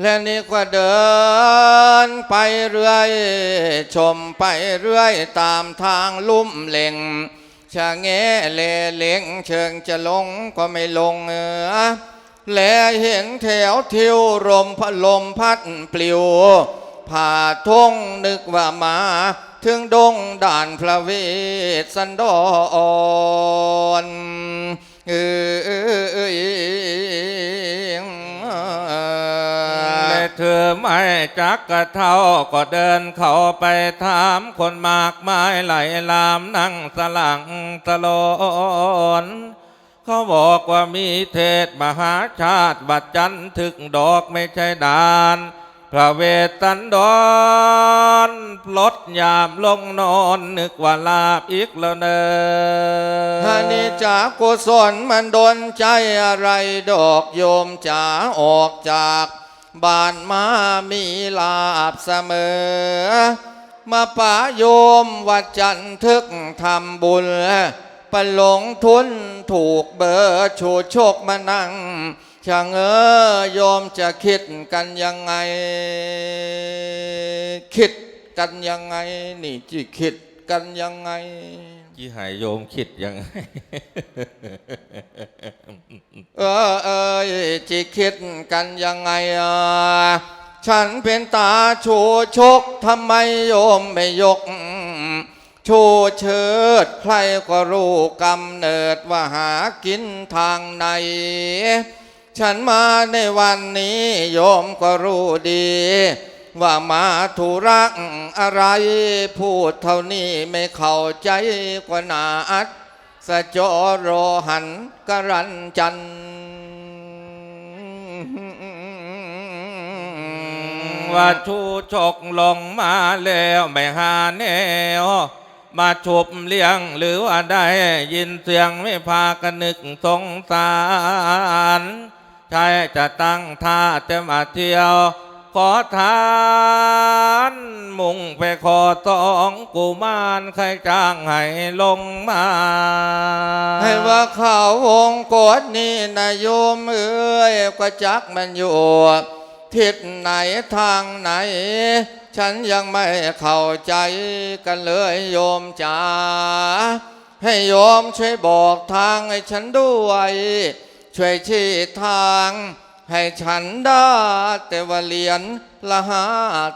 และนี่ก็เดินไปเรื่อย ชมไปเรื่อย ตามทางลุ่มเหล่งชะเงเลเล็งเชิงจะลงก็ไม่ลงเออแลเห็นแถวทิวลมพัดลมพัดปลิว ผ่าทงนึกว่ามา ถึงดงด่านพระเวสสันดร ไม่จักกระเท่าก็เดินเข้าไปถามคนมากมายไหลลามนั่งสลังสลอนเขาบอกว่ามีเทศมหาชาติบัดจันทึกดอกไม่ใช่ดานพระเวสสันดรปลดยามลงนอนนึกว่าลาบอีกแล้วเนอฮันนี่จากกุศลมันดนใจอะไรดอกโยมจ๋าออกจาก บ้านมามีลาบเสมอ มาป่าโยมวัดจันทึกทำบุญไปลงทุนถูกเบอร์ชูโชคมานั่งช่างเออโยมจะคิดกันยังไง คิดกันยังไง นี่จิคิดกันยังไง ที่ให้โยมคิดยังไงเออเอยจิคิดกันยังไงอะฉันเป็นตาชูชกทำไมโยมไม่ยก ชูเชิดใครก็รู้กำเนิดว่าหากินทางไหน ฉันมาในวันนี้โยมก็รู้ดี ว่ามาธุรักอะไร พูดเท่านี้ไม่เข้าใจกว่านาอัดสะจอรอหันกะรันจันว่าชูชกลงมาแล้วไม่หาแนวมาฉุบเลี้ยงหรือว่าได้ยินเสียงไม่พากันนึกสงสาร ใช่จะตั้งท่าจะมาเที่ยว ขอทานมุ่งไปขอตองกุมารใครจ้างให้ลงมา ให้ว่าข่าวงกฏนี่นะโยมเอ้ยก็จักมันอยู่ทิศไหนทางไหน ฉันยังไม่เข้าใจกันเลยโยมจ๋าให้โยมช่วยบอกทางให้ฉันด้วย ช่วยชี้ทาง ให้ฉันได้แต่ว่าเหรียญละหา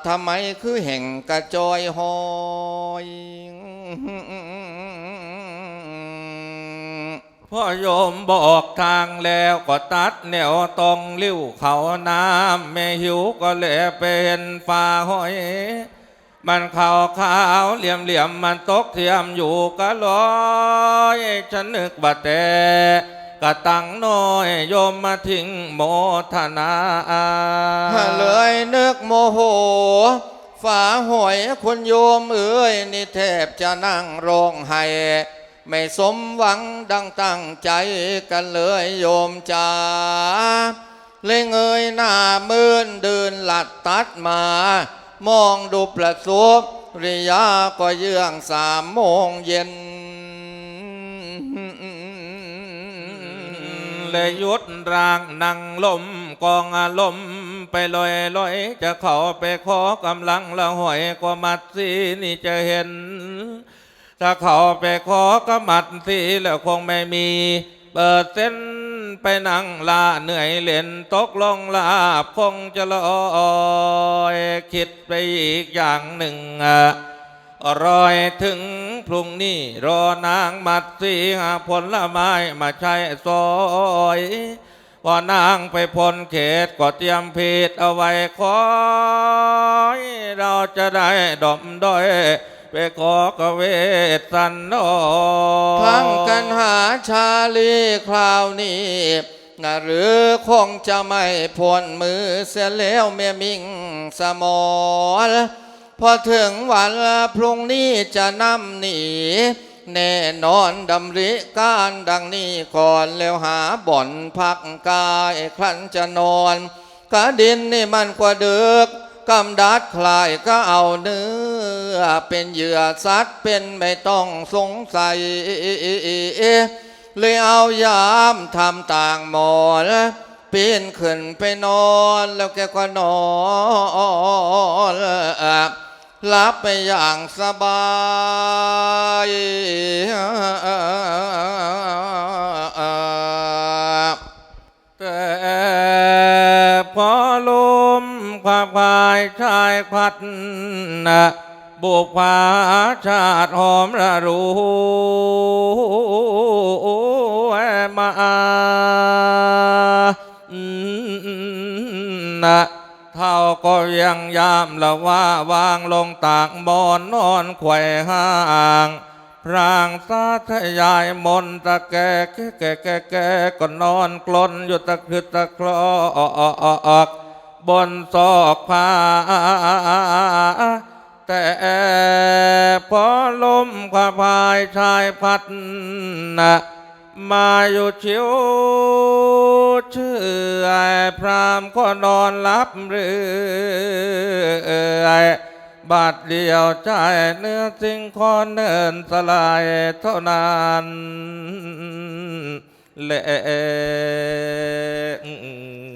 ทำไมคือแห่งกระจอยหอยพ่อโยมบอกทางแล้วก็ตัดแนวตรงลิ้วเขาน้ำแม่หิวก็เลเป็นฟ้าหอย มันขาวขาวเหลี่ยมเหลี่ยมมันตกเทียมอยู่ก็ลอย ฉันนึกว่าแต่ กะตังน้อยโยมมาทิ้งโมทนาเลยนึกโมโหฝาหอยคุณโยมเอ้ยนี่แทบจะนั่งร้องไห้ไม่สมหวังดังตั้งใจกันเลยโยมจ๋าเลยเงยหน้ามืนเดินหลัดตัดมา มองดูประสบริยาก็เยื่องสามโมงเย็น เลยยุดร่างนั่งลมกองอารมณ์ไปลอยลอยจะเข้าไปขอกำลังละหอยก็มัดสีนี่จะเห็น ถ้าเขาไปขอกำมัดสีแล้วคงไม่มี เปิดเส้นไปนั่งลาเหนื่อยเล่นตกลงลาบคงจะลอยคิดไปอีกอย่างหนึ่งอะ รอยถึงพรุ่งนี้รอนางมัดสีหาผลไม้มาใช้ซอยพอนางไปพ้นเขตก็เตรียมผิดเอาไว้คอย เราจะได้ดมด้อยไปขอกเวทสันโดทั้งกันหาชาลีคราวนี้นะหรือคงจะไม่พ้นมือเสียแล้วเมียมิงสมอล พอถึงวันพรุ่งนี้จะนำหนีแน่นอนดำริการดังนี้ก่อนแล้วหาบ่อนพักกายครั้นจะนอนกระดินนี่มันกว่าเดึกกำดัดคลายก็เอาเนื้อ เป็นเหยื่อสัตว์เป็นไม่ต้องสงสัย เลยเอายามทำต่างหมอนปีนขึ้นไปนอนแล้วแกก็นอน หลับไปอย่างสบายแต่พอลมความพายชายพัดนะบุกผาชาติหอมระรูมานะ เท่าก็ยังยามละว่าวางลงตากบอนนอนไขว่ห้างพรางสาธยายมนตะแกแกแกแกแกก็นอนกลนอยู่ตะคือตะคลอกบนซอกผ้าแต่พอลมควาพายชายพัดนะ มาอยู่ชิวชื่อไอ้พรามก็นอนรับเรื่อยบาดเดียวใจเนื้อสิ่งคอนเนินสลายเท่านั้นแหละ